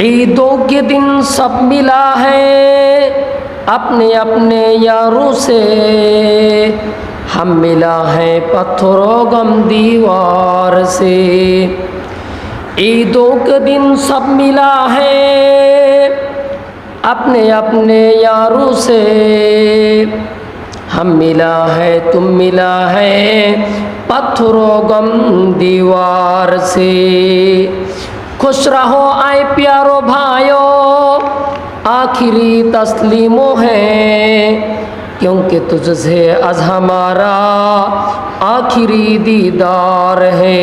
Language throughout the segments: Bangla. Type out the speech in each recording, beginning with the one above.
ईदों के दिन सब मिला है अपने अपने यारों से हम मिला है पत्थरों गम दीवार से ईदों के दिन सब मिला है अपने अपने यारों से हम मिला है तुम मिला है पत्थरों गम दीवार से खुश रहो आए प्यारो भाइयों आखिरी तस्लीमो है क्योंकि तुझसे आज हमारा आखिरी दीदार है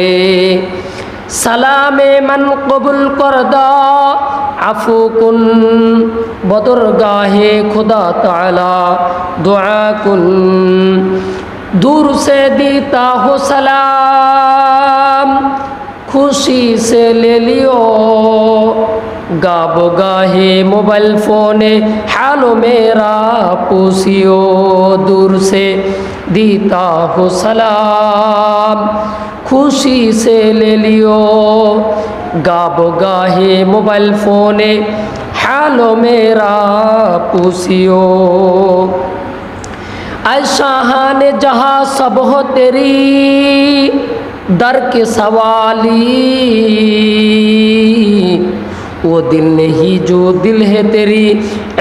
সালাম মান কবুল কর আফু কুন বদর গাহে খুদা তালা দোয়া কুন দূর সে দিতা হো সালাম खुशी से ले लियो गाबो गाहे मोबाइल फोने हालो मेरा पूछियो दूर से दीता हो सलाम खुशी से ले लियो गाबो गाहे मोबाइल फोने हालो मेरा पूछियो ऐसा हान जहाँ सब हो तेरी در کے سوالی وہ دل نہیں جو دل ہے تیری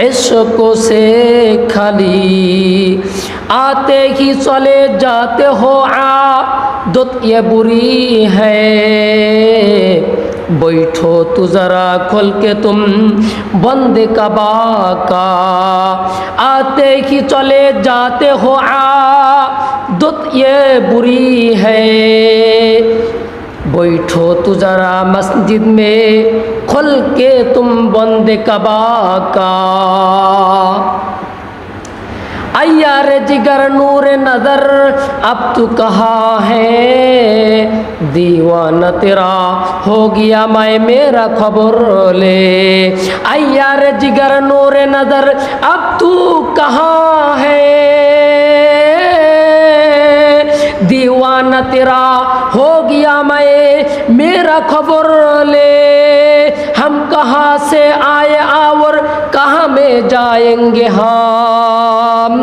عشق سے خالی آتے ہی چلے جاتے ہو عادت یہ بری ہے بیٹھو تو ذرا کھل کے تم بند کبا کا آتے ہی چلے جاتے ہو عادت یہ بری बैठो तो जरा मस्जिद में खुल के तुम बंद कबा का अयार जिगर नूर नजर अब तू कहा है दीवाना तेरा हो गया मैं मेरा खबर ले अयार जिगर नूर नजर अब तू कहा है दीवाना तेरा हो নামায়ে মেরা খবর লে হাম কাহা সে আয়ে আওর কাহা মে যায়েঙ্গে হাম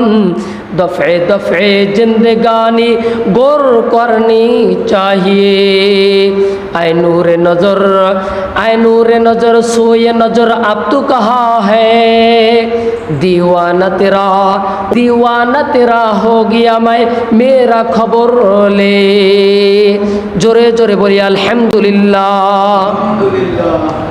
دفعے دفعے زندگانی غور کرنی چاہیے اے نور نظر اے نور نظر سوئے نظر اب تو کہا ہے دیوانہ تیرا دیوانہ تیرا ہو گیا میں میرا خبر لے জোরে জোরে বলি আলহামদুলিল্লাহ